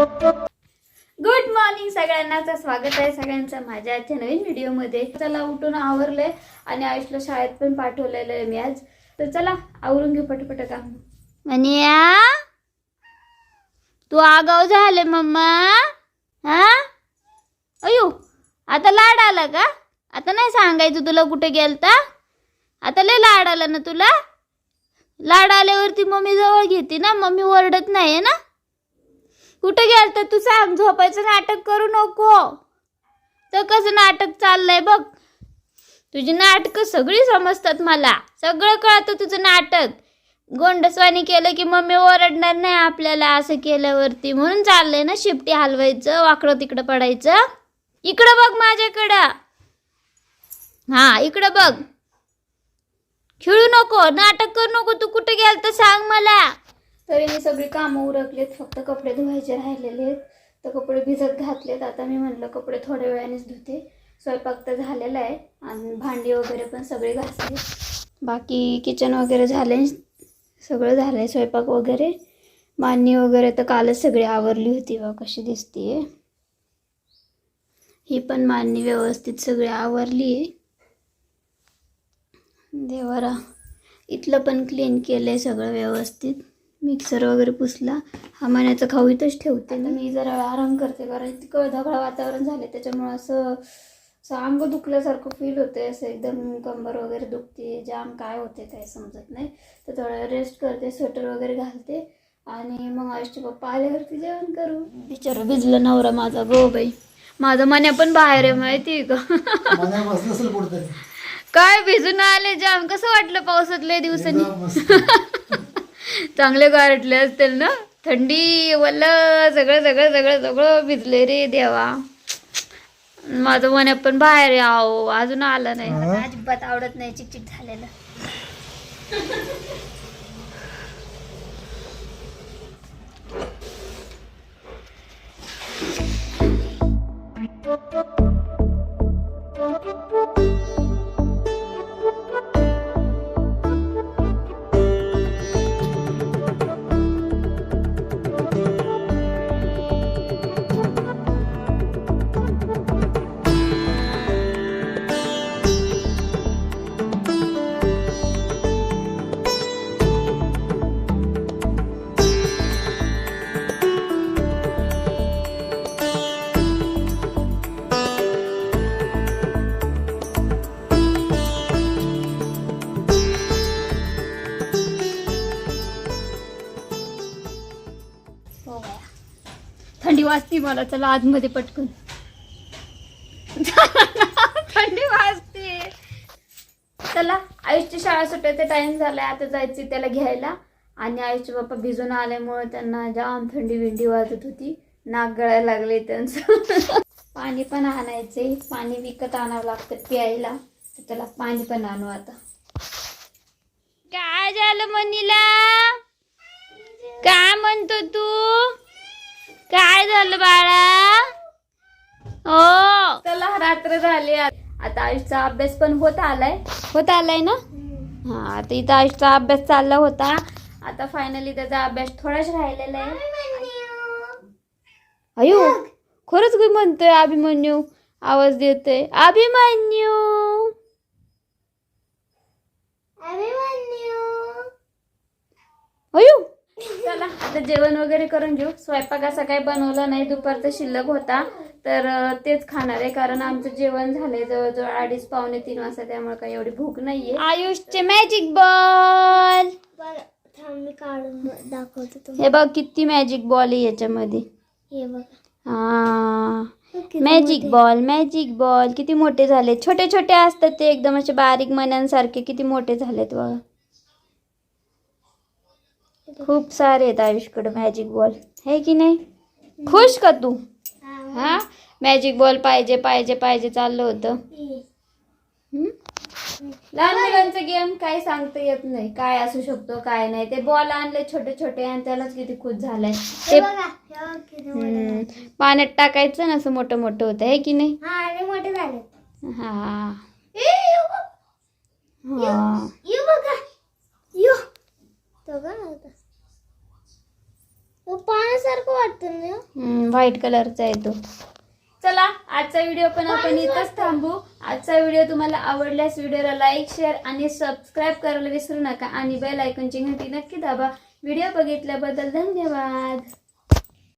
Good morning सगळ्यांनाच. स्वागत आहे सगळ्यांचं माझ्या आजच्या नवीन व्हिडिओमध्ये. चला उठून आवरलंय आणि आयुषला शाळेत पण पाठवलेलं आहे मी आज. तर चला आवरून घेऊ पटपट काम मनिया? तू आगाव झाले मम्मा? हा? अयो आता लाड आला का? आता नाही सांगायचं तुला कुठे गेलता? आता लय लाड आला ना तुला? लाड आल्यावरती मम्मी जवळ घेते ना? मम्मी ओरडत नाही ना? कुठं गेलता? तू सांग झोपायचं नाटक करू नको. तर कसं नाटक चाललंय बघ. तुझी नाटकं सगळी समजतात मला. सगळं कळतं तुझं नाटक. गोंडस्वानी केलं की मम्मी ओरडणार नाही आपल्याला असं केल्यावरती. म्हणून चाललंय ना शिपटी हलवायचं वाकडं तिकडं पडायचं. इकडं बघ माझ्याकडं. हा इकडं बघ. खेळू नको नाटक करू नको. तू कुठे गेल तर सांग मला. तरी मी सगळी कामं उरकलेत फक्त कपडे धुवायचे राहिलेले आहेत. तर कपडे भिजत घातलेत. आता मी म्हटलं कपडे थोड्या वेळानेच धुते. स्वयंपाक तर झालेला आहे आणि भांडी वगैरे पण सगळे घासले. बाकी किचन वगैरे झाले सगळं झालं आहे स्वयंपाक वगैरे. मांडणी वगैरे तर कालच सगळी आवरली होती बा कशी दिसतीये. ही पण मांडणी व्यवस्थित सगळी आवरली. आहे देवारा इथलं पण क्लीन केलं आहे सगळं व्यवस्थित. मिक्सर वगैरे पुसला. हा महिन्याचा खाऊ इथंच ठेवते ना मी जरा आराम करते कारण तिकडं ढगाळ वातावरण झाले त्याच्यामुळं असं असं अंग दुखल्यासारखं फील होते असं एकदम कंबर वगैरे दुखते. जाम काय होते काय समजत नाही. तर थोडा रेस्ट करते. स्वेटर वगैरे घालते. आणि मग आयुषचे पप्पा आल्यावरती जेवण करू. बिचारा भिजलं नवरा माझा गो बाई. माझं मन्या पण बाहेर आहे माहिती आहे का? काय भिजून आले जाम. कसं वाटलं पावसातल्या दिवसांनी. चांगले गारटले असतील ना? थंडी वल्ल सगळं सगळं सगळं सगळं भिजले रे देवा. माझं मन पण बाहेर आहे अजून आलं नाही. मला अजिबात आवडत नाही चिकचिक झालेलं. थंडी वाजती मला चला आतमध्ये पटकन. थंडी वाजते. चला आयुषची शाळा सुटायचा टाइम झालाय आता जायची त्याला घ्यायला. आणि आयुषचे बाप्पा भिजून आल्यामुळे त्यांना जाम थंडी विंडी वाजत होती. नाक गळायला लागले त्यांचं. पाणी पण आणायचे. पाणी विकत आणावं लागतं प्यायला. तर त्याला पाणी पण आणू आता. काय झालं मनीला? काय म्हणतो तू? काय झालं बाळा? हो. चला रात्र झाली आता आयुषचा अभ्यास पण होत आलाय. होत आलाय ना? हा आता इथं आयुषचा अभ्यास चालला होता. आता फायनली त्याचा अभ्यास थोडाच राहिलेला आहे. अयो खरंच काही म्हणतोय अभिमन्यू. आवाज देतोय. अभिमन्यू अयो चला आता जेवण वगैरे करून घेऊ. स्वयंपाक असा काही बनवला नाही. दुपारचा शिल्लक होता. तर तेच खाणार आहे. कारण आमचं जेवण झालंय जवळजवळ अडीच पावणे तीन वाजता. त्यामुळे काही एवढी भूक नाहीये. आयुषचे मॅजिक बॉल मी काढून दाखवतो तुम्ही हे बघ किती मॅजिक बॉल आहे याच्यामध्ये. हे बघा. हा. किती मॅजिक. बॉल मॅजिक बॉल किती मोठे झाले छोटे छोटे असतात ते. एकदम असे बारीक मण्यांसारखे किती मोठे झालेत बघा. खूप सारे आहेत आयुषकडे मॅजिक बॉल हे की नाही? खुश का तू? हा. मॅजिक बॉल पाहिजे पाहिजे पाहिजे चाललं होतं? लहान मुलांचं गेम काय सांगता येत नाही. काय असू शकतो काय नाही. ते बॉल आणले छोटे छोटे आणि त्यालाच किती खुश झालंय. ते हम्म. पाण्यात टाकायचं ना असं मोठं मोठं होतं. हे की नाही? हा आणि मोठे झाले. हा. हा. का? तो पाण्यासारखा सारखं वाटतं ना व्हाईट कलरचा आहे तो. चला आजचा व्हिडिओ पण आपण इथंच थांबू. आजचा व्हिडिओ तुम्हाला आवडल्यास व्हिडिओला लाईक शेअर आणि सबस्क्राईब करायला विसरू नका आणि बेल आयकॉनची घंटी नक्की दाबा. व्हिडिओ बघितल्याबद्दल धन्यवाद.